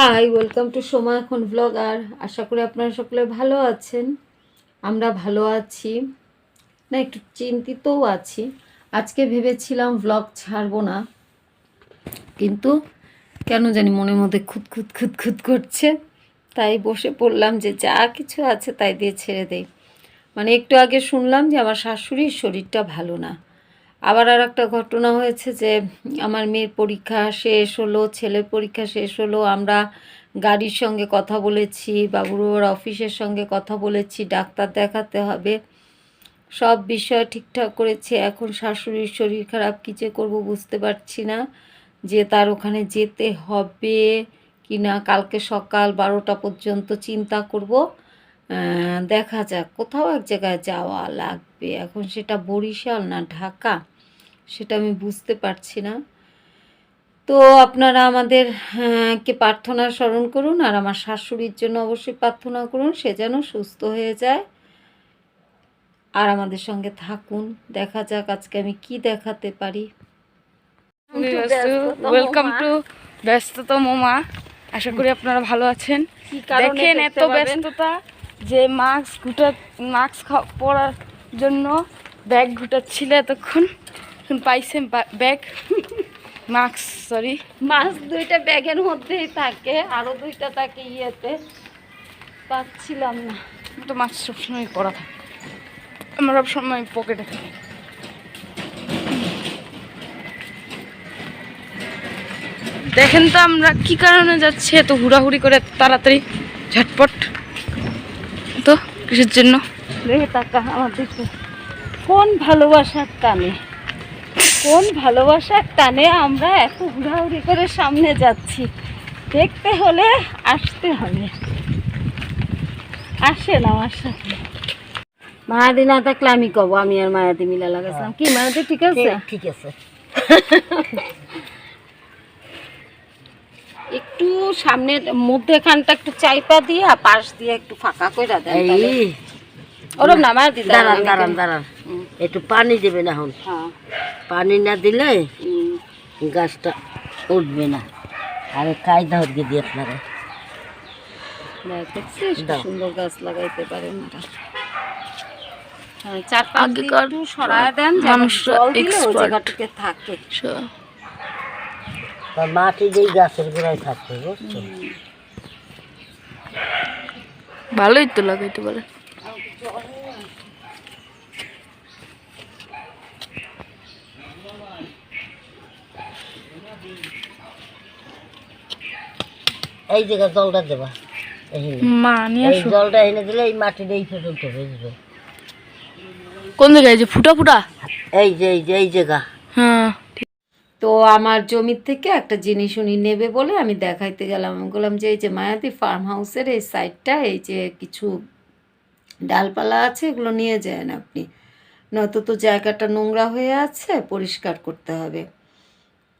Hi welcome to সময় এখন blog আর আশা করি আপনারা সকলে ভালো আছেন। আমরা ভালো আছি। না, একটু চিন্তিতও আছি। আজকে ভেবেছিলাম ব্লগ ছাড়বো না। কিন্তু কেন জানি মনের মধ্যে খুদ খুদ খুদ খুদ করছে। তাই বসে পড়লাম যে যা কিছু আছে তাই দিয়ে ছেড়ে দেই। মানে একটু আগে শুনলাম যে আমার শাশুড়ির শরীরটা ভালো না। আবার আর একটা ঘটনা হয়েছে যে আমার মেয়ের পরীক্ষা শেষ হলো, ছেলের পরীক্ষা শেষ হলো, আমরা গাড়ির সঙ্গে কথা বলেছি, বাবুর অফিসের সঙ্গে কথা বলেছি, ডাক্তার দেখাতে হবে। সব বিষয় ঠিকঠাক করেছি, এখন শাশুড়ির শরীর খারাপ, কী যে করব বুঝতে পারছি না যে তার ওখানে যেতে হবে কি না কালকে সকাল বারোটা পর্যন্ত চিন্তা করব। দেখা যাক কোথাও এক জায়গায় যাওয়া লাগবে। এখন সেটা বরিশাল না ঢাকা সেটা আমি বুঝতে পারছি না। তো আপনারা আমাদের কে প্রার্থনা স্মরণ করুন আর আমার শাশুড়ির জন্য অবশ্যই প্রার্থনা করুন সে যেন সুস্থ হয়ে যায়। আর আমাদের সঙ্গে থাকুন দেখা যাক আজকে আমি কি দেখাতে পারি। ওয়েলকাম টু ব্যস্ততম মা। আশা করি আপনারা ভালো আছেন। দেখেন এত ব্যস্ততা। যে মাস্ক ঘুটা মাস্ক পরার জন্য ব্যাগ ঘুটাচ্ছিল এতক্ষণ। এখন পাইছেন ব্যাগ মাস্ক সরি মাছ দুইটা ব্যাগের মধ্যেই থাকে আরও দুইটা থাকে ইয়েতে। পাচ্ছিলাম না। তো মাস্ক সবসময় পরা থাকে। আমার সব সময় পকেটে থাকে। দেখেন তো আমরা কি কারণে যাচ্ছি এত হুড়াহুড়ি করে তাড়াতাড়ি ঝটপট। কিসের জন্য। দেখে টাকা আমার দিকে কোন ভালোবাসার টানে? কোন ভালোবাসার টানে আমরা এত হুড়াহুড়ি করে সামনে যাচ্ছি? দেখতে হলে আসতে হবে আসেন আমার সাথে। মায়াদি না থাকলে আমি কব আমি আর মায়াদি মিলা লাগাইছিলাম। কি মায়াদি ঠিক আছে? ঠিক আছে। একটু সামনের মধ্যেখানটা একটু চাইপা দিয়ে আর পাশ দিয়ে একটু ফাঁকা করে দেন। এই। ওরম না মায়াদি দাঁড়ান দাঁড়ান দাঁড়ান। একটু পানি দেবেন এখন। হ্যাঁ। পানি না দিলে। গাছটা উঠবে না। আরে কায়দা হয়ে দিয়ে আপনারা। সুন্দর গাছ লাগাইতে পারেন। হ্যাঁ, চার পাঁচ দিন একটু সরায় দেন মানুষরা থাকে। মাটি দিয়ে গাছের গোড়ায় থাকবে বুঝছ? ভালোই তো লাগাইতে পারে এই জায়গা জলটা দেবা এই জলটা এনে দিলে এই মাটির এই পর্যন্ত বুঝবে কোন জায়গায়? যে ফুটা ফুটা? এই যে এই যে এই জায়গা। হ্যাঁ। তো আমার জমির থেকে একটা জিনিস উনি নেবে বলে আমি দেখাইতে গেলাম। আমি বললাম যে, এই যে মায়াতি ফার্ম হাউসের এই সাইডটা এই যে কিছু ডালপালা আছে, এগুলো নিয়ে যান আপনি। নয়তো তো জায়গাটা নোংরা হয়ে আছে, পরিষ্কার করতে হবে।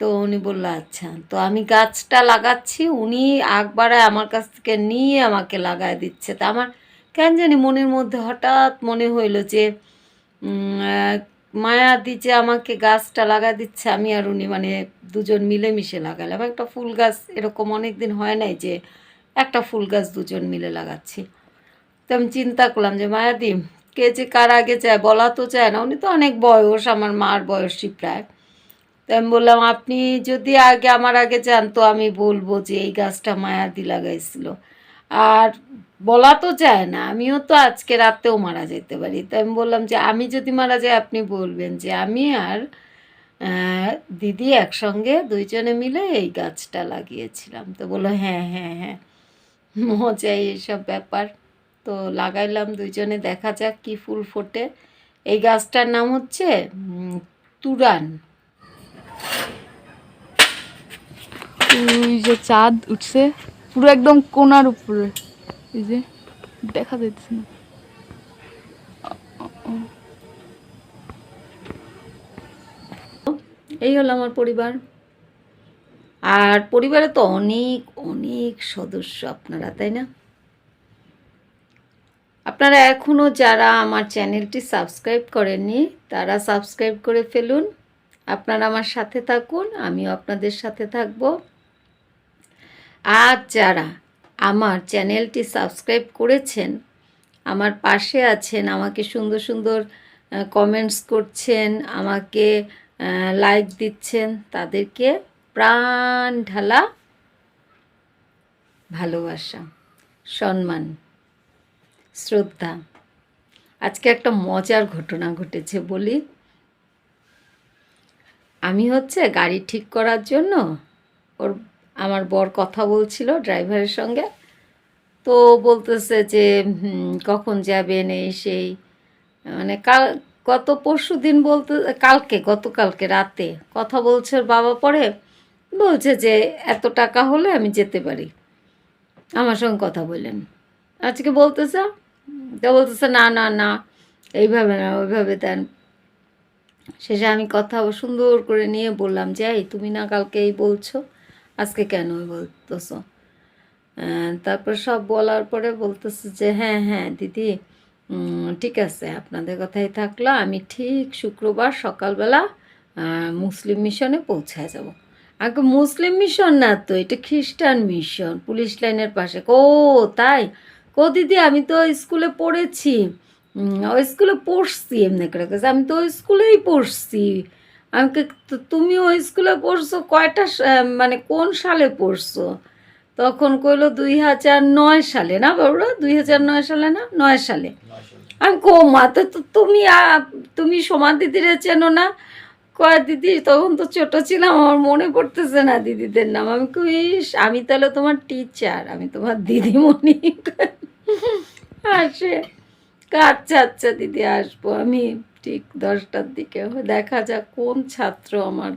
তো উনি বলল আচ্ছা। তো আমি গাছটা লাগাচ্ছি, উনি আকবারে আমার কাছ থেকে নিয়ে আমাকে লাগায় দিচ্ছে। তা আমার কেন জানি মনের মধ্যে হঠাৎ মনে হইল যে উম, আহ, মায়াদি যে আমাকে গাছটা লাগা দিচ্ছে আমি আর উনি মানে দুজন মিলেমিশে লাগালাম। একটা ফুল গাছ এরকম অনেক দিন হয় নাই যে একটা ফুল গাছ দুজন মিলে লাগাচ্ছি। তো আমি চিন্তা করলাম যে মায়াদি কে যে কার আগে চায় বলা তো চায় না উনি তো অনেক বয়স আমার মার বয়সী প্রায়। তো আমি বললাম আপনি যদি আগে আমার আগে চান তো আমি বলব যে এই গাছটা মায়াদি লাগাইছিল। আর বলা তো চায় না, আমিও তো আজকে রাতেও মারা যেতে পারি। তো আমি বললাম যে, আমি যদি মারা যাই, আপনি বলবেন যে, আমি আর দিদি একসঙ্গে দুইজনে মিলে এই গাছটা লাগিয়েছিলাম। তো বলল হ্যাঁ হ্যাঁ হ্যাঁ মজাই এসব ব্যাপার। তো লাগাইলাম দুইজনে, দেখা যাক কি ফুল ফোটে। এই গাছটার নাম হচ্ছে তুরান। যে চাঁদ উঠছে। পুরো একদম কোনার উপরে। এই যে, দেখা যাচ্ছে না। এই হলো আমার পরিবার। আর পরিবারে তো অনেক অনেক সদস্য আপনারা, তাই না? আপনারা এখনও যারা আমার চ্যানেলটি সাবস্ক্রাইব করেননি, তারা সাবস্ক্রাইব করে ফেলুন। আপনারা আমার সাথে থাকুন, আমিও আপনাদের সাথে থাকব। আর যারা আমার চ্যানেলটি সাবস্ক্রাইব করেছেন, আমার পাশে আছেন, আমাকে সুন্দর সুন্দর কমেন্টস করছেন, আমাকে লাইক দিচ্ছেন, তাদেরকে প্রাণ ঢালা ভালোবাসা, সম্মান, শ্রদ্ধা। আজকে একটা মজার ঘটনা ঘটেছে বলি। আমি হচ্ছে গাড়ি ঠিক করার জন্য ওর আমার বর কথা বলছিল ড্রাইভারের সঙ্গে। তো বলতেছে যে কখন যাবেন এই সেই? মানে কাল, গত পরশু দিন বলতে, কালকে, গতকালকে রাতে কথা বলছে বাবা পরে। বলছে যে, এত টাকা হলে আমি যেতে পারি। আমার সঙ্গে কথা বললেন। আজকে বলতেছে? তো বলতেছে, না না না, এইভাবে না, ওইভাবে দেন। শেষে আমি কথা সুন্দর করে নিয়ে বললাম যে, এই তুমি না কালকে এই বলছো? আজকে কেন বলতেছো? তারপর সব বলার পরে বলতেছে যে হ্যাঁ হ্যাঁ দিদি ঠিক আছে, আপনাদের কথাই থাকল, আমি ঠিক শুক্রবার সকালবেলা মুসলিম মিশনে পৌঁছায় যাব। আগে মুসলিম মিশন না তো, এটা খ্রিস্টান মিশন, পুলিশ লাইনের পাশে। ও, তাই? কো, দিদি, আমি তো স্কুলে পড়েছি। ওই স্কুলে পড়ছি, এমনি করে আমি তো স্কুলেই পড়ছি। আমি কে- তো- তুমি ওই স্কুলে পড়ছো কয়টা মানে কোন সালে পড়ছো? তখন কইলো দুই হাজার নয় সালে না বাবুরা? দুই হাজার নয় সালে না? নয় সালে। আমি কো মা তো তুমি তুমি সোমা দিদিরে চেনো না? কয় দিদি তখন তো ছোট ছিলাম আমার মনে পড়তেছে না দিদিদের নাম। আমি কইস আমি তাহলে তোমার টিচার আমি তোমার দিদিমণি। আসে। আচ্ছা আচ্ছা দিদি আসব আমি। ঠিক দশটার দিকে দেখা যাক কোন ছাত্র আমার,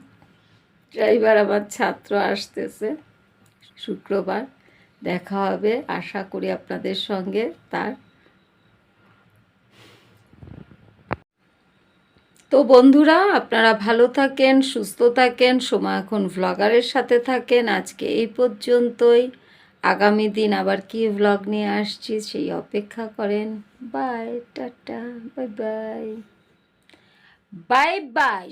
ড্রাইভার আমার ছাত্র আসতেছে শুক্রবার। দেখা হবে, আশা করি আপনাদের সঙ্গে তার। তো বন্ধুরা, আপনারা ভালো থাকেন, সুস্থ থাকেন সময় এখন ভ্লগারের সাথে থাকেন। আজকে এই পর্যন্তই। আগামী দিন আবার কি ভ্লগ নিয়ে আসছি সেই অপেক্ষা করেন। Bye ta-ta bye bye bye bye